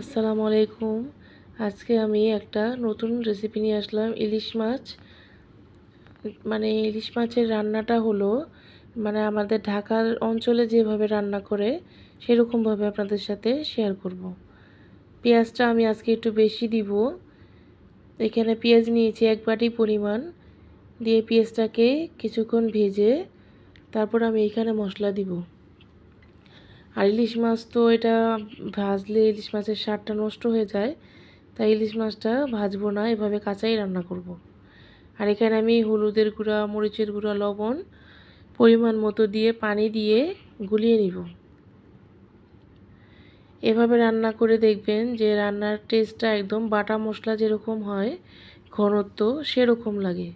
আসসালামু আলাইকুম। আজকে আমি একটা নতুন রেসিপি নিয়ে আসলাম, ইলিশ মাছ। মানে ইলিশ মাছের রান্নাটা হলো মানে আমাদের ঢাকার অঞ্চলে যেভাবে রান্না করে, সেরকমভাবে আপনাদের সাথে শেয়ার করব। পেঁয়াজটা আমি আজকে একটু বেশি দিব। এখানে পেঁয়াজ নিয়েছি এক বাটি পরিমাণ। দিয়ে পেঁয়াজটাকে কিছুক্ষণ ভেজে, তারপর আমি এখানে মশলা দিব। আর ইলিশ মাছ তো এটা ভাজলে ইলিশ মাছের স্বাদটা নষ্ট হয়ে যায়, তাই ইলিশ মাছটা ভাজবো না, এভাবে কাঁচাই রান্না করব। আর এখানে আমি হলুদের গুঁড়া, মরিচের গুঁড়া, লবণ পরিমাণ মতো দিয়ে পানি দিয়ে গুলিয়ে নিব এভাবে রান্না করে দেখবেন যে রান্নার টেস্টটা একদম বাটা মশলা যেরকম হয়, ঘনত্ব সেরকম লাগে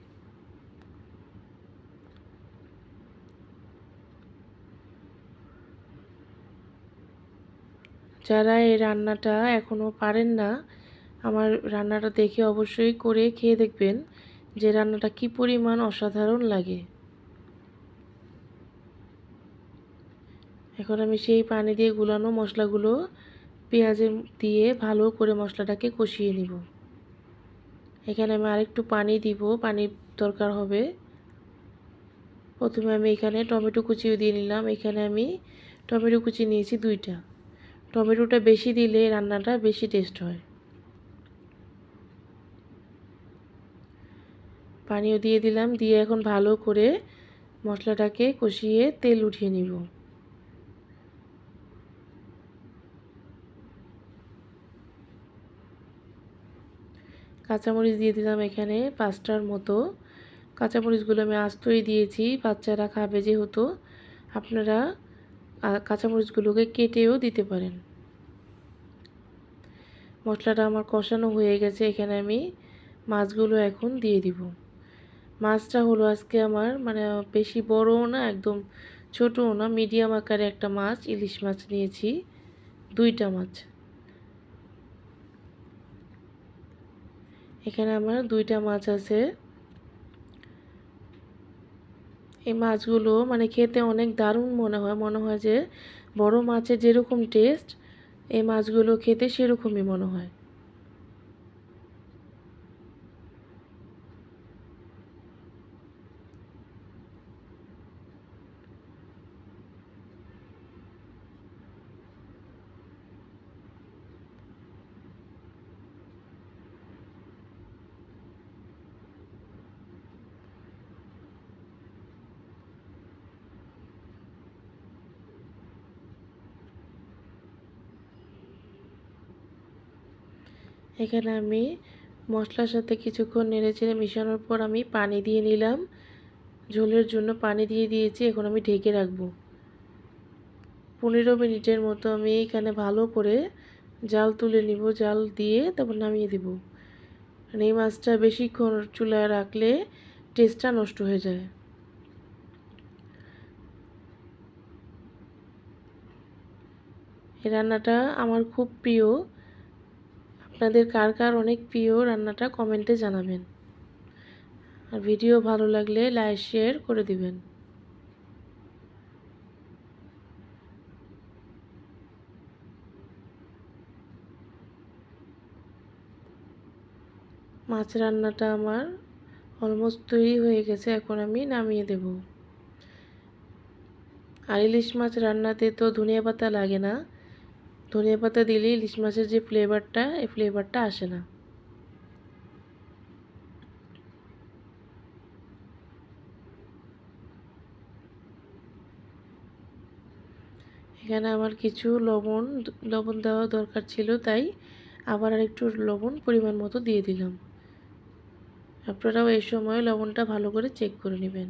যারা এই রান্নাটা এখনও পারেন না, আমার রান্নাটা দেখে অবশ্যই করে খেয়ে দেখবেন যে রান্নাটা কি পরিমাণ অসাধারণ লাগে। এখন আমি সেই পানি দিয়ে গুলানো মশলাগুলো পেঁয়াজে দিয়ে ভালো করে মশলাটাকে কষিয়ে নিব। এখানে আমি আরেকটু পানি দিব পানির দরকার হবে। প্রথমে আমি এখানে টমেটো কুচিও দিয়ে নিলাম। এখানে আমি টমেটো কুচি নিয়েছি দুইটা। টমেটোটা বেশি দিলে রান্নাটা বেশি টেস্ট হয়। পানিও দিয়ে দিলাম, দিয়ে এখন ভালো করে মশলাটাকে কষিয়ে তেল উঠিয়ে নিব। কাঁচামরিচ দিয়ে দিলাম এখানে পাঁচটার মতো। কাঁচামরিচগুলো আমি আস্তই দিয়েছি, বাচ্চারা খাবে যেহেতু। আপনারা কাঁচামরিচগুলোকে কেটেও দিতে পারেন। মশলাটা আমার কষানো হয়ে গেছে, এখানে আমি মাছগুলো এখন দিয়ে দিব। মাছটা হলো আজকে আমার মানে বেশি বড়ও না, একদম ছোটও না, মিডিয়াম আকারে একটা মাছ, ইলিশ মাছ নিয়েছি, দুইটা মাছ। এখানে আমার দুইটা মাছ আছে। এই মাছগুলো মানে খেতে অনেক দারুণ মনে হয় মনে হয় যে বড় মাছের যেরকম টেস্ট এই মাছগুলো খেতে সেরকমই মনে হয়। এখানে আমি মশলার সাথে কিছুক্ষণ নেড়ে চেড়ে মিশানোর পর আমি পানি দিয়ে নিলাম। ঝোলের জন্য পানি দিয়ে দিয়েছি, এখন আমি ঢেকে রাখব। পনেরো মিনিটের মতো আমি এখানে ভালো করে জাল তুলে নিব, জাল দিয়ে তারপর নামিয়ে দেব। মানে এই মাছটা বেশিক্ষণ চুলায় রাখলে টেস্টটা নষ্ট হয়ে যায়। এই রান্নাটা আমার খুব প্রিয়। আপনাদের কার কার অনেক প্রিয় রান্নাটা কমেন্টে জানাবেন। আর ভিডিও ভালো লাগলে লাইক, শেয়ার করে দিবেন। মাছ রান্নাটা আমার অলমোস্ট তৈরি হয়ে গেছে, এখন আমি নামিয়ে দেব। আর ইলিশ মাছ রান্নাতে তো ধনিয়া পাতা লাগে না ধনিয়া পাতা দিলে ইলিশ মাছের যে ফ্লেভারটা, এই ফ্লেভারটা আসে না। এখানে আমার কিছু লবণ লবণ দেওয়া দরকার ছিল, তাই আবার আর একটু লবণ পরিমাণ মতো দিয়ে দিলাম। আপনারাও এই সময় লবণটা ভালো করে চেক করে নেবেন।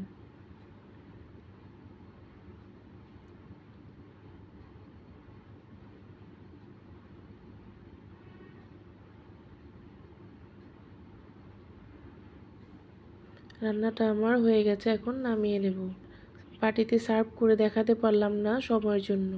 রান্নাটা আমার হয়ে গেছে, এখন নামিয়ে নেব। পাটিতে সার্ভ করে দেখাতে পারলাম না সময়ের জন্য।